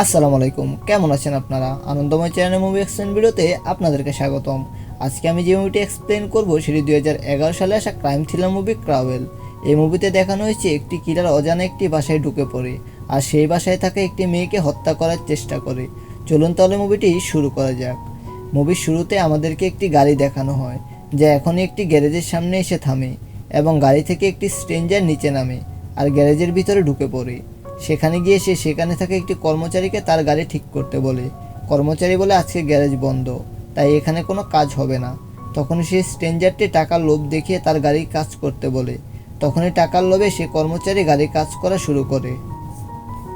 আসসালামু আলাইকুম। কেমন আছেন আপনারা? আনন্দময় চ্যানেল মুভি এক্সপ্লেন ভিডিওতে আপনাদেরকে স্বাগতম। আজকে আমি যে মুভিটি এক্সপ্লেন করব, সেটি দুই হাজার এগারো সালে আসা ক্রাইম থ্রিলার মুভি ক্রাভেল এই মুভিতে দেখানো হয়েছে একটি কিলার অজানা একটি বাসায় ঢুকে পড়ে, আর সেই বাসায় থাকা একটি মেয়েকে হত্যা করার চেষ্টা করে। চলুন তাহলে মুভিটি শুরু করা যাক। মুভির শুরুতে আমাদেরকে একটি গাড়ি দেখানো হয়, যা এখনই একটি গ্যারেজের সামনে এসে থামে, এবং গাড়ি থেকে একটি স্ট্রেঞ্জার নিচে নামে, আর গ্যারেজের ভিতরে ঢুকে পড়ে। সেখানে গিয়ে সে সেখানে থাকা একটি কর্মচারীকে তার গাড়ি ঠিক করতে বলে। কর্মচারী বলে, আজকে গ্যারেজ বন্ধ, তাই এখানে কোনো কাজ হবে না। তখন সে স্ট্রেঞ্জারটি টাকার লোভ দেখিয়ে তার গাড়ির কাজ করতে বলে। তখনই টাকার লোভে সে কর্মচারী গাড়ির কাজ করা শুরু করে।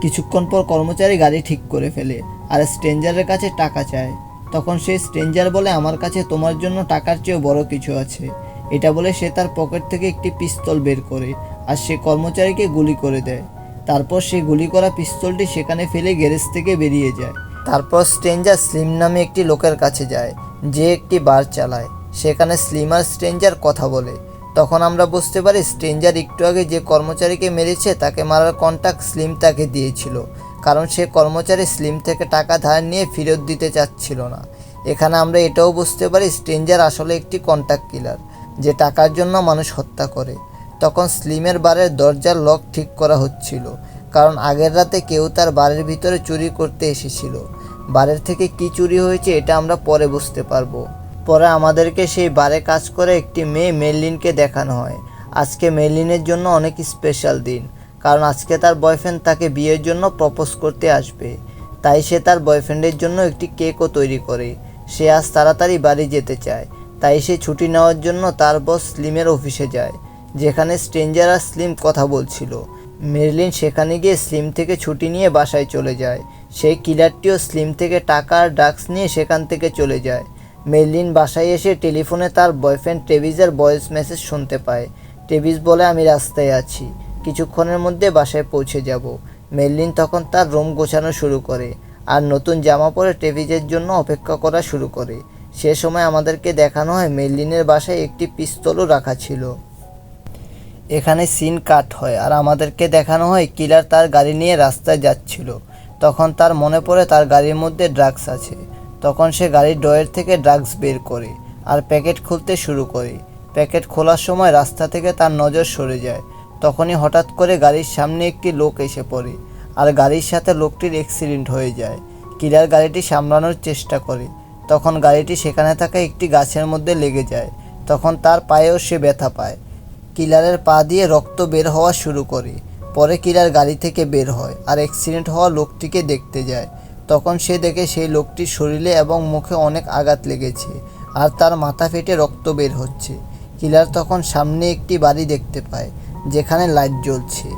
কিছুক্ষণ পর কর্মচারী গাড়ি ঠিক করে ফেলে আর স্ট্রেঞ্জারের কাছে টাকা চায়। তখন সে স্ট্রেঞ্জার বলে, আমার কাছে তোমার জন্য টাকার চেয়েও বড় কিছু আছে। এটা বলে সে তার পকেট থেকে একটি পিস্তল বের করে আর সে কর্মচারীকে গুলি করে দেয়। তারপর সে গুলি করা পিস্তলটি সেখানে ফেলে গ্যারেজ থেকে বেরিয়ে যায়। তারপর স্ট্রেঞ্জার স্লিম নামে একটি লোকের কাছে যায়, যে একটি বার চালায়। সেখানে স্লিম আর স্ট্রেঞ্জার কথা বলে। তখন আমরা বুঝতে পারি স্ট্রেঞ্জার একটু আগে যে কর্মচারীকে মেরেছে, তাকে মারার কন্ট্যাক্ট স্লিম তাকে দিয়েছিল। কারণ সে কর্মচারী স্লিম থেকে টাকা ধার নিয়ে ফেরত দিতে চাচ্ছিল না। এখানে আমরা এটাও বুঝতে পারি স্ট্রেঞ্জার আসলে একটি কন্ট্যাক্ট কিলার যে টাকার জন্য মানুষ হত্যা করে। তখন স্লিমের বারের দরজার লক ঠিক করা হচ্ছিল, কারণ আগের রাতে কেউ তার বাড়ির ভিতরে চুরি করতে এসেছিল। বারের থেকে কি চুরি হয়েছে এটা আমরা পরে বুঝতে পারব। পরে আমাদেরকে সেই বারে কাজ করে একটি মেয়ে মেরলিনকে দেখানো হয়। আজকে মেরলিনের জন্য অনেক স্পেশাল দিন, কারণ আজকে তার বয়ফ্রেন্ড তাকে বিয়ের জন্য প্রপোজ করতে আসবে। তাই সে তার বয়ফ্রেন্ডের জন্য একটি কেকও তৈরি করে। সে আজ তাড়াতাড়ি বাড়ি যেতে চায়, তাই সে ছুটি নেওয়ার জন্য তার বস স্লিমের অফিসে যায়। যেখানে স্ট্রেঞ্জার আর স্লিম কথা বলছিল। মেরলিন সেখানে গিয়ে স্লিম থেকে ছুটি নিয়ে বাসায় চলে যায়। সেই কিলারটিও স্লিম থেকে টাকা আর ড্রাগস নিয়ে সেখান থেকে চলে যায়। মেরলিন বাসায় এসে টেলিফোনে তার বয়ফ্রেন্ড টেভিজের ভয়েস মেসেজ শুনতে পায়। টেভিস বলে, আমি রাস্তায় আছি। কিছুক্ষণের মধ্যে বাসায় পৌঁছে যাব। মেরলিন তখন তার রুম গোছানো শুরু করে আর নতুন জামা পরে টেভিজের জন্য অপেক্ষা করা শুরু করে। সে সময় আমাদেরকে দেখানো হয় মেরলিনের বাসায় একটি পিস্তলও রাখা ছিল। এখানে সিন কাট হয় আর আমাদেরকে দেখানো হয় কিলার তার গাড়ি নিয়ে রাস্তায় যাচ্ছিল। তখন তার মনে পড়ে তার গাড়ির মধ্যে ড্রাগস আছে। তখন সে গাড়ির ডয়ের থেকে ড্রাগস বের করে আর প্যাকেট খুলতে শুরু করে। প্যাকেট খোলার সময় রাস্তা থেকে তার নজর সরে যায়। তখনই হঠাৎ করে গাড়ির সামনে একটি লোক এসে পড়ে আর গাড়ির সাথে লোকটির অ্যাক্সিডেন্ট হয়ে যায়। কিলার গাড়িটি সামলানোর চেষ্টা করে। তখন গাড়িটি সেখানে থাকা একটি গাছের মধ্যে লেগে যায়। তখন তার পায়েও সে ব্যথা পায়। কিলারের পা দিয়ে রক্ত বের হওয়া শুরু করে। পরে কিলার গাড়ি থেকে বের হয় আর অ্যাক্সিডেন্ট হওয়া লোকটিকে দেখতে যায়। তখন সে দেখে সেই লোকটির শরীরে এবং মুখে অনেক আঘাত লেগেছে আর তার মাথা ফেটে রক্ত বের হচ্ছে। কিলার তখন সামনে একটি বাড়ি দেখতে পায়, যেখানে লাইট জ্বলছে।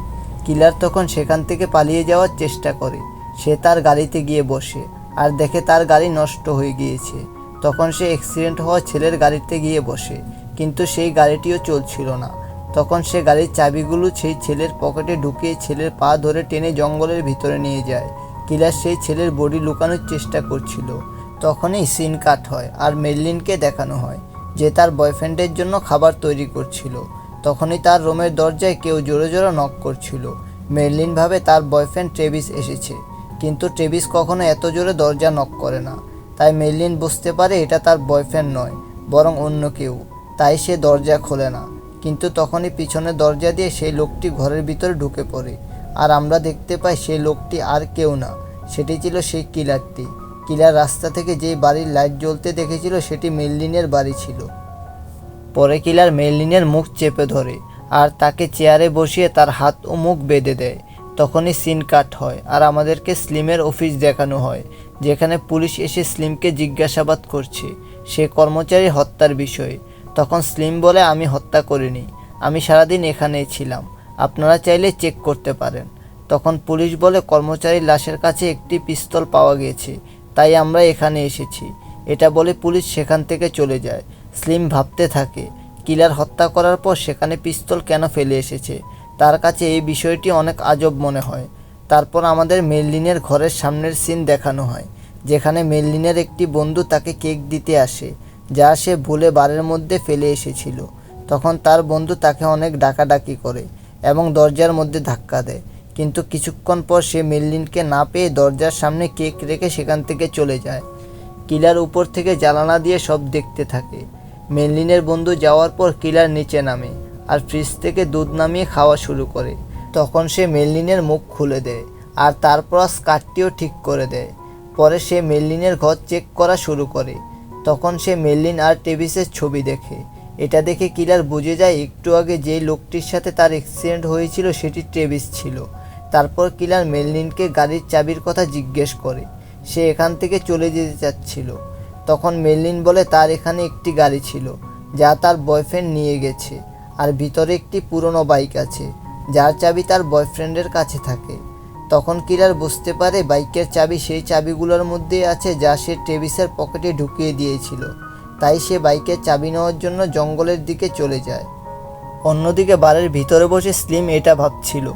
কিলার তখন সেখান থেকে পালিয়ে যাওয়ার চেষ্টা করে। সে তার গাড়িতে গিয়ে বসে আর দেখে তার গাড়ি নষ্ট হয়ে গিয়েছে। তখন সে অ্যাক্সিডেন্ট হওয়া ছেলের গাড়িতে গিয়ে বসে, কিন্তু সেই গাড়িটিও চলছিল না। তখন সে গাড়ির চাবিগুলো সেই ছেলের পকেটে ঢুকিয়ে ছেলের পা ধরে টেনে জঙ্গলের ভিতরে নিয়ে যায়। কিলার সেই ছেলের বডি লুকানোর চেষ্টা করছিল। তখনই সিন কাট হয় আর মেরলিনকে দেখানো হয়, যে তার বয়ফ্রেন্ডের জন্য খাবার তৈরি করছিল। তখনই তার রুমের দরজায় কেউ জোরে জোরে নক করছিল। মেরলিন ভাবে তার বয়ফ্রেন্ড ট্রেভিস এসেছে, কিন্তু ট্রেভিস কখনো এত জোরে দরজা নক করে না। তাই মেরলিন বুঝতে পারে এটা তার বয়ফ্রেন্ড নয়, বরং অন্য কেউ। তাই সে দরজা খোলে না। কিন্তু তখনই পিছনে দরজা দিয়ে সেই লোকটি ঘরের ভিতরে ঢুকে পড়ে। আর আমরা দেখতে পাই সেই লোকটি আর কেউ না। সেটি ছিল সেই কিলারটি। কিলার রাস্তা থেকে যেই বাড়ির লাইট জ্বলতে দেখেছিল, সেটি মেললিনের বাড়ি ছিল। পরে কিলার মেললিনের মুখ চেপে ধরে আর তাকে চেয়ারে বসিয়ে তার হাত ও মুখ বেঁধে দেয়। তখনই সিন কাট হয় আর আমাদেরকে স্লিমের অফিস দেখানো হয়, যেখানে পুলিশ এসে স্লিমকে জিজ্ঞাসাবাদ করছে। সে কর্মচারী হত্যার বিষয়ে। তখন স্লিম বলে, আমি হত্যা করিনি। আমি সারাদিন এখানেই ছিলাম। আপনারা চাইলে চেক করতে পারেন। তখন পুলিশ বলে, কর্মচারীর লাশের কাছে একটি পিস্তল পাওয়া গেছে। তাই আমরা এখানে এসেছি। এটা বলে পুলিশ সেখান থেকে চলে যায়। স্লিম ভাবতে থাকে, কিলার হত্যা করার পর সেখানে পিস্তল কেন ফেলে এসেছে? তার কাছে এই বিষয়টি অনেক আজব মনে হয়। তারপর আমাদের মেললিনের ঘরের সামনের সিন দেখানো হয়, যেখানে মেললিনের একটি বন্ধু তাকে কেক দিতে আসে। যা সে ভুলে বারের মধ্যে ফেলে এসেছিল। তখন তার বন্ধু তাকে অনেক ডাকাডাকি করে এবং দরজার মধ্যে ধাক্কা দেয়। কিন্তু কিছুক্ষণ পর সে মেললিনকে না পেয়ে দরজার সামনে কেক রেখে সেখান থেকে চলে যায়। কিলার উপর থেকে জ্বালানা দিয়ে সব দেখতে থাকে। মেললিনের বন্ধু যাওয়ার পর কিলার নিচে নামে আর ফ্রিজ থেকে দুধ নামিয়ে খাওয়া শুরু করে। তখন সে মেললিনের মুখ খুলে দেয় আর তারপর স্কার্টটিও ঠিক করে দেয়। পরে সে মেললিনের ঘর চেক করা শুরু করে। তখন সে মেললিন আর টেভিসের ছবি দেখে। এটা দেখে কিলার বুঝে যায়, একটু আগে যে লোকটির সাথে তার অ্যাক্সিডেন্ট হয়েছিল সেটি ট্রেভিস ছিল। তারপর কিলার মেললিনকে গাড়ির চাবির কথা জিজ্ঞেস করে। সে এখান থেকে চলে যেতে চাচ্ছিল। তখন মেললিন বলে, তার এখানে একটি গাড়ি ছিল, যা তার বয়ফ্রেন্ড নিয়ে গেছে, আর ভিতরে একটি পুরনো বাইক আছে, যার চাবি তার বয়ফ্রেন্ডের কাছে থাকে। তখন কিলার বুঝতে পারে বাইকের চাবি সেই চাবিগুলোর মধ্যে আছে যা সে ট্রেভিসের পকেটে ঢুকিয়ে দিয়েছিল। তাই সে বাইকের চাবি নেওয়ার জন্য জঙ্গলের দিকে চলে যায়। অন্যদিকে বাড়ির ভিতরে বসে স্লিম এটা ভাবছিল,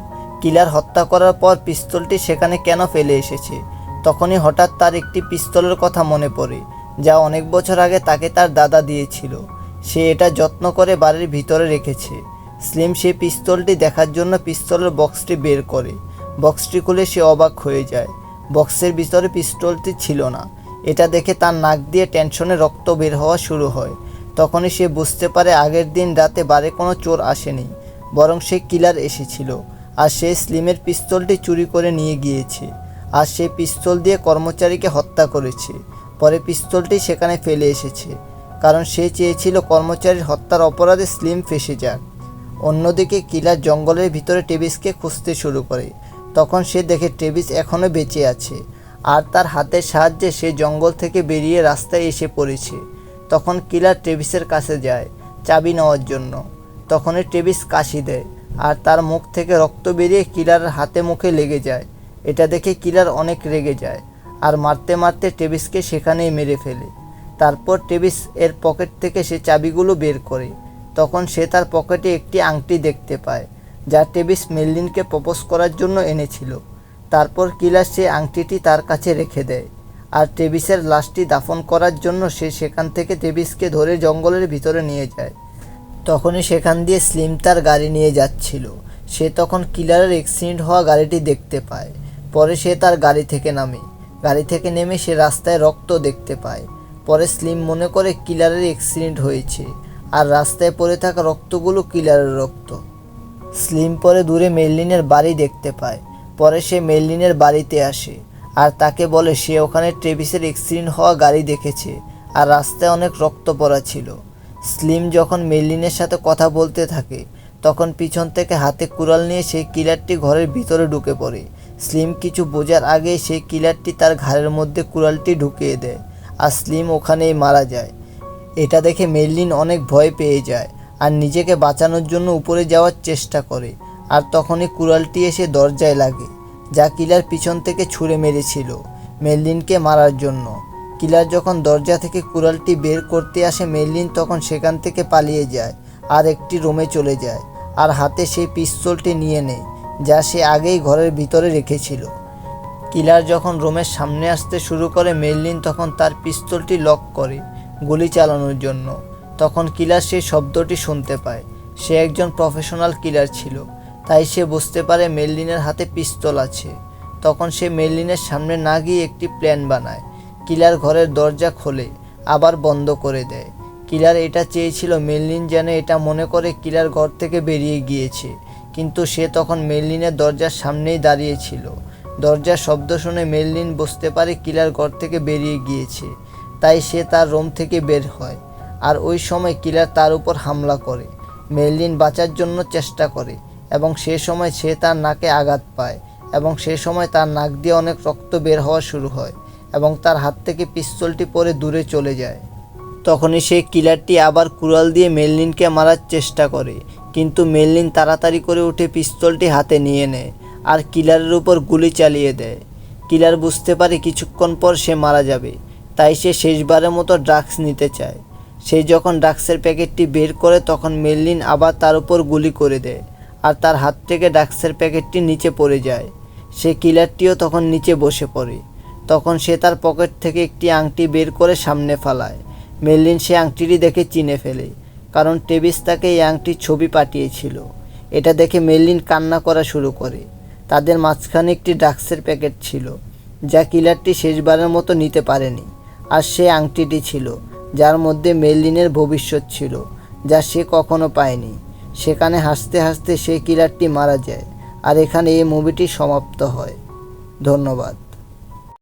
কিলার হত্যা করার পর পিস্তলটি সেখানে কেন ফেলে এসেছে? তখনই হঠাৎ তার একটি পিস্তলের কথা মনে পড়ে, যা অনেক বছর আগে তাকে তার দাদা দিয়েছিল। সে এটা যত্ন করে বাড়ির ভিতরে রেখেছে। স্লিম সেই পিস্তলটি দেখার জন্য পিস্তলের বক্সটি বের করে। বক্সটি খুলে সে অবাক হয়ে যায়। বক্সের ভিতরে পিস্তলটি ছিল না। এটা দেখে তার নাক দিয়ে টেনশনে রক্ত বের হওয়া শুরু হয়। তখনই সে বুঝতে পারে আগের দিন রাতে বারে কোনো চোর আসেনি, বরং সে কিলার এসেছিল আর সে স্লিমের পিস্তলটি চুরি করে নিয়ে গিয়েছে আর সে পিস্তল দিয়ে কর্মচারীকে হত্যা করেছে। পরে পিস্তলটি সেখানে ফেলে এসেছে, কারণ সে চেয়েছিল কর্মচারীর হত্যার অপরাধে স্লিম ফেসে যাক। অন্যদিকে কিলার জঙ্গলের ভিতরে টেবিসকে খুঁজতে শুরু করে। তখন সে দেখে টেবিস এখনও বেঁচে আছে আর তার হাতের সাহায্যে সে জঙ্গল থেকে বেরিয়ে রাস্তায় এসে পড়েছে। তখন কিলার ট্রেভিসের কাছে যায় চাবি নেওয়ার জন্য। তখনই ট্রেভিস কাশি দেয় আর তার মুখ থেকে রক্ত বেরিয়ে কিলার হাতে মুখে লেগে যায়। এটা দেখে কিলার অনেক রেগে যায় আর মারতে মারতে টেবিসকে সেখানেই মেরে ফেলে। তারপর টেবিস এর পকেট থেকে সে চাবিগুলো বের করে। তখন সে তার পকেটে একটি আংটি দেখতে পায়। যা টেবিস মেললিনকে প্রপোজ করার জন্য এনেছিল। তারপর কিলার সে আংটিটি তার কাছে রেখে দেয়। আর টেবিসের লাশটি দাফন করার জন্য সে সেখান থেকে টেবিসকে ধরে জঙ্গলের ভিতরে নিয়ে যায়। তখনই সেখান দিয়ে স্লিম তার গাড়ি নিয়ে যাচ্ছিল। সে তখন কিলারের অ্যাক্সিডেন্ট হওয়া গাড়িটি দেখতে পায়। পরে সে তার গাড়ি থেকে নামে। গাড়ি থেকে নেমে সে রাস্তায় রক্ত দেখতে পায়। পরে স্লিম মনে করে কিলারের অ্যাক্সিডেন্ট হয়েছে। আর রাস্তায় পড়ে থাকা রক্তগুলো কিলারের রক্ত। স্লিম পরে দূরে মেললিনের বাড়ি দেখতে পায়। পরে সে মেললিনের বাড়িতে আসে। আর তাকে বলে, সে ওখানে ট্রেভিসের অ্যাক্সিডেন্ট হওয়া গাড়ি দেখেছে আর রাস্তায় অনেক রক্ত পড়া ছিল। স্লিম যখন মেললিনের সাথে কথা বলতে থাকে, তখন পিছন থেকে হাতে কুড়াল নিয়ে সেই কিলারটি ঘরের ভিতরে ঢুকে পড়ে। স্লিম কিছু বোঝার আগেই সেই কিলারটি তার ঘাড়ের মধ্যে কুড়ালটি ঢুকিয়ে দেয়, আর স্লিম ওখানেই মারা যায়। এটা দেখে মেললিন অনেক ভয় পেয়ে যায়। আর নিজেকে বাঁচানোর জন্য উপরে যাওয়ার চেষ্টা করে। আর তখনই কুড়ালটি এসে দরজায় লাগে, যা কিলার পিছন থেকে ছুঁড়ে মেরেছিল মেললিনকে মারার জন্য। কিলার যখন দরজা থেকে কুড়ালটি বের করতে আসে মেললিন তখন সেখান থেকে পালিয়ে যায় আর একটি রুমে চলে যায় আর হাতে সেই পিস্তলটি নিয়ে নেয়, যা সে আগেই ঘরের ভিতরে রেখেছিল। কিলার যখন রুমের সামনে আসতে শুরু করে, মেরলিন তখন তার পিস্তলটি লক করে গুলি চালানোর জন্য। তখন কিলার সেই শব্দটি শুনতে পায়। সে একজন প্রফেশনাল কিলার ছিল, তাই সে বুঝতে পারে মেরলিনের হাতে পিস্তল আছে। তখন সে মেরলিনের সামনে না গিয়ে একটি প্ল্যান বানায়। কিলার ঘরের দরজা খোলে, আবার বন্ধ করে দেয়। কিলার এটা চেয়েছিল মেরলিন যেন এটা মনে করে কিলার ঘর থেকে বেরিয়ে গিয়েছে, কিন্তু সে তখন মেরলিনের দরজার সামনেই দাঁড়িয়েছিল দরজার শব্দ শুনে মেরলিন বুঝতে পারে কিলার ঘর থেকে বেরিয়ে গিয়েছে, তাই সে তার রুম থেকে বের হয়। আর ওই সময় কিলার তার উপর হামলা করে। মেরলিন বাঁচার জন্য চেষ্টা করে এবং সে সময় সে তার নাকে আঘাত পায় এবং সে সময় তার নাক দিয়ে অনেক রক্ত বের হওয়া শুরু হয় এবং তার হাত থেকে পিস্তলটি পরে দূরে চলে যায়। তখনই সেই কিলারটি আবার কুড়াল দিয়ে মেললিনকে মারার চেষ্টা করে, কিন্তু মেললিন তাড়াতাড়ি করে উঠে পিস্তলটি হাতে নিয়ে নেয় আর কিলারের উপর গুলি চালিয়ে দেয়। কিলার বুঝতে পারে কিছুক্ষণ পর সে মারা যাবে, তাই সে শেষবারের মতো ড্রাগস নিতে চায়। সে যখন ড্রাগসের প্যাকেটটি বের করে তখন মেললিন আবার তার উপর গুলি করে দেয় আর তার হাত থেকে ড্রাগসের প্যাকেটটি নিচে পড়ে যায়। সে কিলারটিও তখন নিচে বসে পড়ে। তখন সে তার পকেট থেকে একটি আংটি বের করে সামনে ফালায়। মেললিন সে আংটিটি দেখে চিনে ফেলে, কারণ টেবিস তাকে এই আংটির ছবি পাঠিয়েছিল। এটা দেখে মেললিন কান্না করা শুরু করে। তাদের মাঝখানে একটি ড্রাগসের প্যাকেট ছিল, যা কিলারটি শেষবারের মতো নিতে পারেনি, আর সে আংটিটি ছিল। যার মধ্যে মেলিনের ভবিষ্যৎ ছিল, যা সে কখনো পায়নি। সেখানে হাসতে হাসতে সেই কিলারটি মারা যায়, আর এখানে এই মুভিটি সমাপ্ত হয়। ধন্যবাদ।